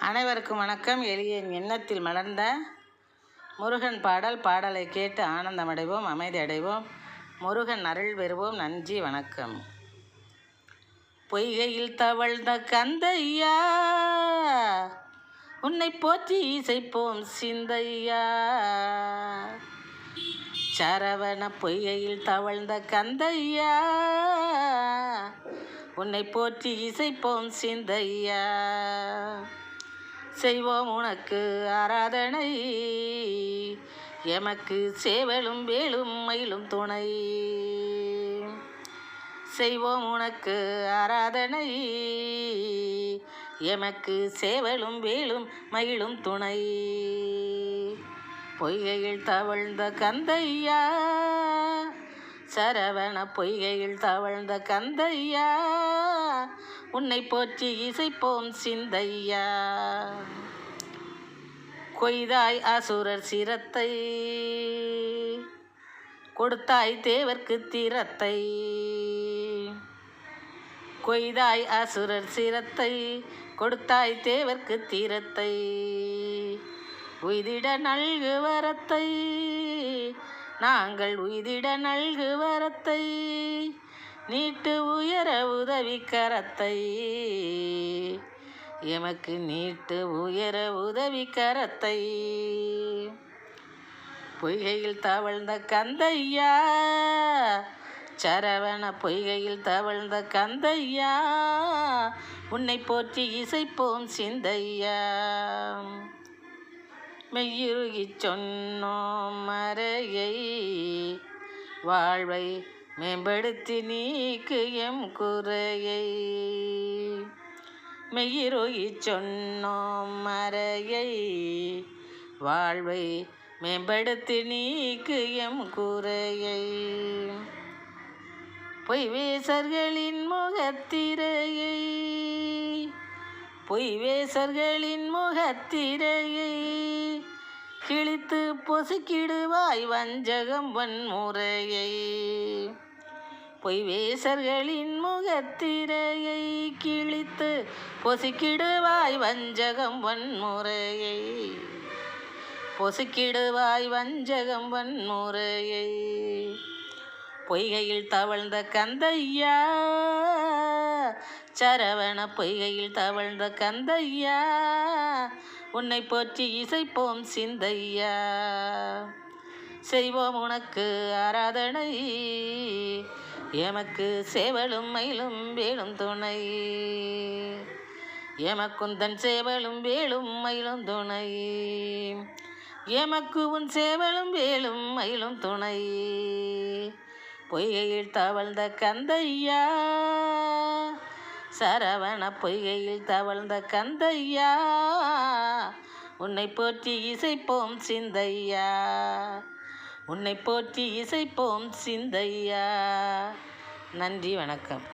அனைவருக்கும் வணக்கம். எளியன் எண்ணத்தில் மலர்ந்த முருகன் பாடல் பாடலை கேட்டு ஆனந்தமடைவோம் அமைதி அடைவோம். முருகன் அருள் பெறுவோம். நன்றி வணக்கம். பொய்கையில் தவழ்ந்த கந்தையா உன்னை போற்றி இசைப்போம் சிந்தையா. சரவண பொய்கையில் தவழ்ந்த கந்தையா உன்னை போற்றி இசைப்போம் சிந்தையா. செய்வோம் உனக்கு ஆராதனை. எமக்கு சேவலும் வேலும் மயிலும் துணை. செய்வோம் உனக்கு ஆராதனை. எமக்கு சேவலும் வேலும் மயிலும் துணை. பொய்கையில் தவழ்ந்த கந்தையா சரவண பொய்கையில் தவழ்ந்த கந்தையா? உன்னை போற்றி இசைப்போம் சிந்தையா? கொய்தாய் அசுரர் சிரத்தை கொடுத்தாய் தேவர்க்கு தீரத்தை கொய்தாய் அசுரர் சிரத்தை கொடுத்தாய் தேவர்க்கு தீரத்தை உய்திட நல்கு வரத்தை நாங்கள் உய்திட நல்கு வரத்தை நீட்டு உயர உதவி கரத்தை. எமக்கு நீட்டு உயர உதவி கரத்தை. பொய்கையில் தவழ்ந்த கந்தையா சரவண பொய்கையில் தவழ்ந்த கந்தையா உன்னை போற்றி இசைப்போம் சிந்தையா. மெய்யுருகி சொன்னோம் மறையை. வாழ்வை மேம்படுத்தி நீக்கு எம் குறையை. மெய்யிரோகி சொன்னோம் மறையை. வாழ்வை மேம்படுத்தி நீக்கு எம் குறையை. பொய்வேசர்களின் முகத்திரையை. பொய்வேசர்களின் முகத்திரையை கிழித்து பொசுக்கிடுவாய் வஞ்சகம் வன்முறையை. பொய்வேசர்களின் முகத்திரையை கிழித்து பொசுக்கிடுவாய் வஞ்சகம் வன்முறையை. பொசுக்கிடுவாய் வஞ்சகம் வன்முறையை. பொய்கையில் தவழ்ந்த கந்தையா சரவண பொய்கையில் தவழ்ந்த கந்தையா? உன்னை போற்றி இசைப்போம் சிந்தையா? செய்வோம் உனக்கு ஆராதனை. எமக்கு சேவலும் மயிலும் வேலும் துணை. எமக்குந்தன் சேவலும் வேலும் மயிலும் துணை. எமக்கு உன் சேவலும் வேலும் மயிலும் துணை. பொய்கையில் தவழ்ந்த கந்தையா? சரவண பொய்கையில் தவழ்ந்த கந்தையா? உன்னை போற்றி இசைப்போம் சிந்தையா? உன்னை போற்றி இசைப்போம் சிந்தையா? நன்றி வணக்கம்.